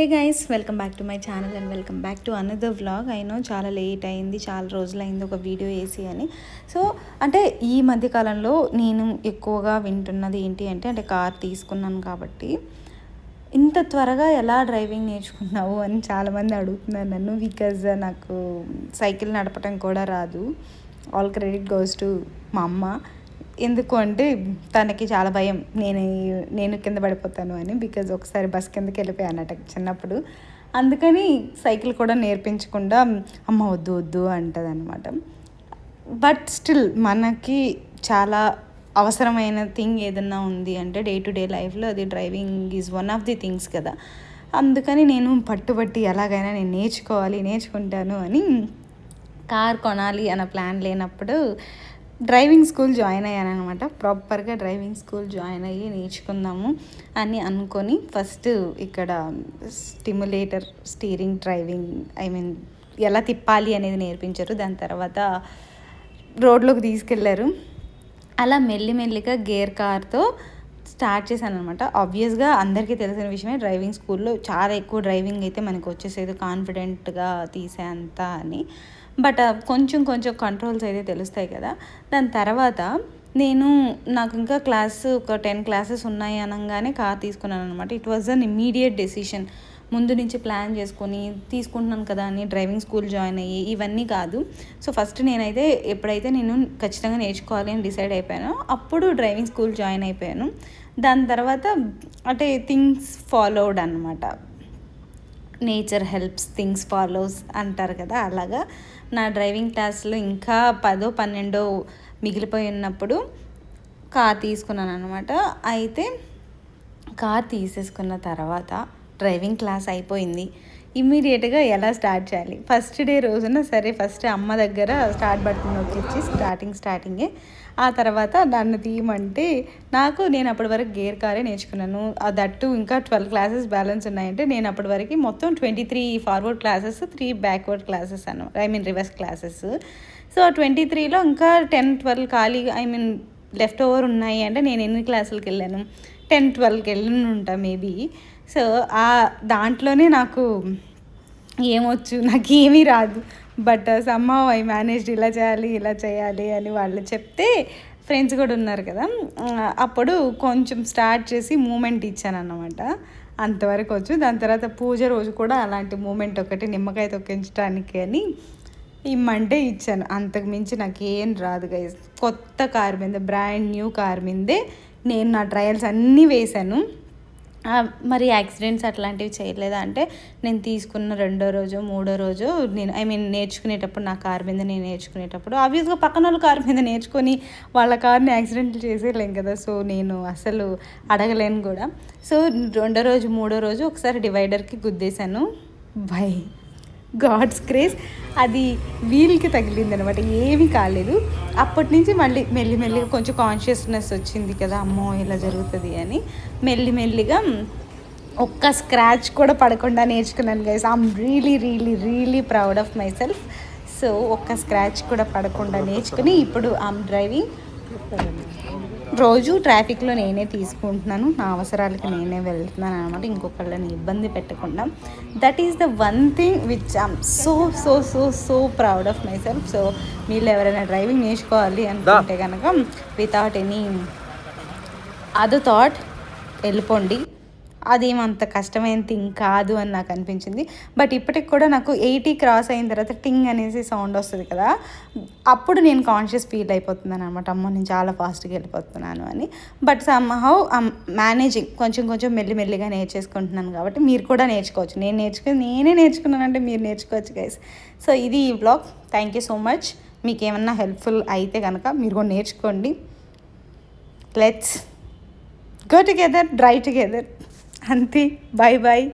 Hey guys welcome back to my channel and welcome back to another vlog అయినో చాలా late అయింది చాలా రోజులు అయింది ఒక వీడియో వేసి అని. సో అంటే ఈ మధ్యకాలంలో నేను ఎక్కువగా వింటున్నది ఏంటి అంటే అంటే కార్ తీసుకున్నాను కాబట్టి. ఇంత త్వరగా ఎలా డ్రైవింగ్ నేర్చుకున్నావు అని చాలామంది అడుగుతున్నారు నన్ను బికాజ్ నాకు సైకిల్ నడపటం కూడా రాదు. ఆల్ క్రెడిట్ గోస్ టు మా అమ్మ. ఎందుకు అంటే తనకి చాలా భయం నేను నేను కింద పడిపోతాను అని బికాజ్ ఒకసారి బస్ కిందకి వెళ్ళిపోయానట చిన్నప్పుడు. అందుకని సైకిల్ కూడా నేర్పించకుండా అమ్మ వద్దు వద్దు అంటదనమాట బట్ స్టిల్ మనకి చాలా అవసరమైన థింగ్ ఏదన్నా ఉంది అంటే డే టు డే లైఫ్లో అది driving is one of the things కదా. అందుకని నేను పట్టుబట్టి ఎలాగైనా నేను నేర్చుకోవాలి నేర్చుకుంటాను అని కార్ కొనాలి అన్న ప్లాన్ లేనప్పుడు డ్రైవింగ్ స్కూల్ జాయిన్ అయ్యాను అనమాట ప్రాపర్గా డ్రైవింగ్ స్కూల్ జాయిన్ అయ్యి నేర్చుకుందాము అని అనుకొని ఫస్ట్ ఇక్కడ stimulator steering driving I mean ఎలా తిప్పాలి అనేది నేర్పించారు. దాని తర్వాత రోడ్లోకి తీసుకెళ్ళారు అలా మెల్లిమెల్లిగా గేర్ కార్తో స్టార్ట్ చేశాను అనమాట ఆబ్వియస్గా అందరికీ తెలిసిన విషయమే డ్రైవింగ్ స్కూల్లో చాలా ఎక్కువ డ్రైవింగ్ అయితే మనకు వచ్చేసేది కాన్ఫిడెంట్గా తీసేంత అని. బట్ కొంచెం కొంచెం కంట్రోల్స్ అయితే తెలుస్తాయి కదా. దాని తర్వాత నేను నాకు ఇంకా క్లాస్ ఒక టెన్ క్లాసెస్ ఉన్నాయి అనగానే కార్ తీసుకున్నాను అనమాట it was an immediate decision ముందు నుంచి ప్లాన్ చేసుకొని తీసుకుంటున్నాను కదా అని డ్రైవింగ్ స్కూల్ జాయిన్ అయ్యి ఇవన్నీ కాదు. సో ఫస్ట్ నేనైతే ఎప్పుడైతే నేను ఖచ్చితంగా నేర్చుకోవాలి అని డిసైడ్ అయిపోయానో అప్పుడు డ్రైవింగ్ స్కూల్ జాయిన్ అయిపోయాను. దాని తర్వాత అంటే థింగ్స్ ఫాలోడ్ అనమాట నేచర్ హెల్ప్స్ థింగ్స్ ఫాలోస్ అంటారు కదా అలాగా. నా డ్రైవింగ్ క్లాస్లో ఇంకా పదో పన్నెండో మిగిలిపోయి ఉన్నప్పుడు కార్ తీసుకున్నాను అనమాట అయితే కార్ తీసేసుకున్న తర్వాత డ్రైవింగ్ క్లాస్ అయిపోయింది. ఇమ్మీడియట్గా ఎలా స్టార్ట్ చేయాలి? ఫస్ట్ డే రోజున సరే ఫస్ట్ అమ్మ దగ్గర స్టార్ట్ బటన్ నొక్కిచ్చి స్టార్టింగ్ స్టార్టింగే. ఆ తర్వాత నన్ను తీయమంటే నాకు నేను అప్పటి వరకు గేర్ కారే నేర్చుకున్నాను. దట్టు ఇంకా ట్వెల్వ్ క్లాసెస్ బ్యాలెన్స్ ఉన్నాయంటే నేను అప్పటి వరకు మొత్తం twenty three forward classes three backward classes Anu I mean reverse classes. So twenty త్రీలో ఇంకా టెన్ ట్వెల్వ్ ఖాళీ ఐ మీన్ లెఫ్ట్ ఓవర్ ఉన్నాయి అంటే నేను ఎన్ని క్లాసులకు వెళ్ళాను? టెన్ ట్వెల్వ్కి వెళ్ళి ఉంటా మేబీ. సో ఆ దాంట్లోనే నాకు ఏమొచ్చు నాకు ఏమీ రాదు. బట్ సమ్హౌ ఐ మేనేజ్డ్ ఇలా చేయాలి ఇలా చేయాలి అని వాళ్ళు చెప్తే ఫ్రెండ్స్ కూడా ఉన్నారు కదా. Uh, అప్పుడు కొంచెం స్టార్ట్ చేసి మూమెంట్ ఇచ్చాను అన్నమాట అంతవరకు వచ్చు. దాని తర్వాత పూజ రోజు కూడా అలాంటి మూమెంట్ ఒకటి నిమ్మకాయ తొక్కించడానికి అని ఇమ్మంటే ఇచ్చాను. అంతకు మించి నాకు ఏం రాదు గైజ్ కొత్త కార్ మీద బ్రాండ్ న్యూ కార్ మీదే నేను నా ట్రయల్స్ అన్నీ వేశాను. మరి యాక్సిడెంట్స్ అట్లాంటివి చేయలేదా అంటే నేను తీసుకున్న రెండో రోజు మూడో రోజు నేను ఐ మీన్ నేర్చుకునేటప్పుడు నా కార్ మీద నేను నేర్చుకునేటప్పుడు ఆబ్వియస్గా పక్కన వాళ్ళ కార్ మీద నేర్చుకొని వాళ్ళ కార్ని యాక్సిడెంట్ చేసేయలేం కదా. సో నేను అసలు అడగలేను కూడా. సో రెండో రోజు మూడో రోజు ఒకసారి డివైడర్కి గుద్దేశాను. బై. గాడ్స్ క్రేజ్ అది వీల్కి తగిలింది అనమాట ఏమీ కాలేదు. అప్పటి నుంచి మళ్ళీ మెల్లి మెల్లిగా కొంచెం కాన్షియస్నెస్ వచ్చింది కదా అమ్మో ఇలా జరుగుతుంది అని మెల్లి మెల్లిగా ఒక్క స్క్రాచ్ కూడా పడకుండా నేర్చుకున్నాను guys I'm really really really proud of myself so ఒక్క స్క్రాచ్ కూడా పడకుండా నేర్చుకుని ఇప్పుడు ఐమ్ డ్రైవింగ్ రోజు ట్రాఫిక్లో నేనే తీసుకుంటున్నాను. నా అవసరాలకి నేనే వెళ్తున్నాను అనమాట ఇంకొకళ్ళని ఇబ్బంది పెట్టకుండా. That is the one thing which I'm so so so so proud of myself so మీరు ఎవరైనా డ్రైవింగ్ నేర్చుకోవాలి అనుకుంటే కనుక వితౌట్ ఎనీ అదర్ థాట్ వెళ్ళిపోండి. అదేమంత కష్టమైన థింగ్ కాదు అని నాకు అనిపించింది. బట్ ఇప్పటికి కూడా నాకు ఎయిటీ క్రాస్ అయిన తర్వాత టింగ్ అనేసి సౌండ్ వస్తుంది కదా అప్పుడు నేను కాన్షియస్ ఫీల్ అయిపోతున్నాను అనమాట అమ్మ నేను చాలా ఫాస్ట్గా వెళ్ళిపోతున్నాను అని. బట్ సమ్హౌ మేనేజింగ్ కొంచెం కొంచెం మెల్లిమెల్లిగా నేర్చేసుకుంటున్నాను కాబట్టి మీరు కూడా నేర్చుకోవచ్చు. నేను నేర్చుకుని నేనే నేర్చుకున్నానంటే మీరు నేర్చుకోవచ్చు గైస్ సో ఇది ఈ blog thank you so much మీకు ఏమన్నా హెల్ప్ఫుల్ అయితే కనుక మీరు కూడా నేర్చుకోండి. Let's go together dry together అంతే బాయ్ బాయ్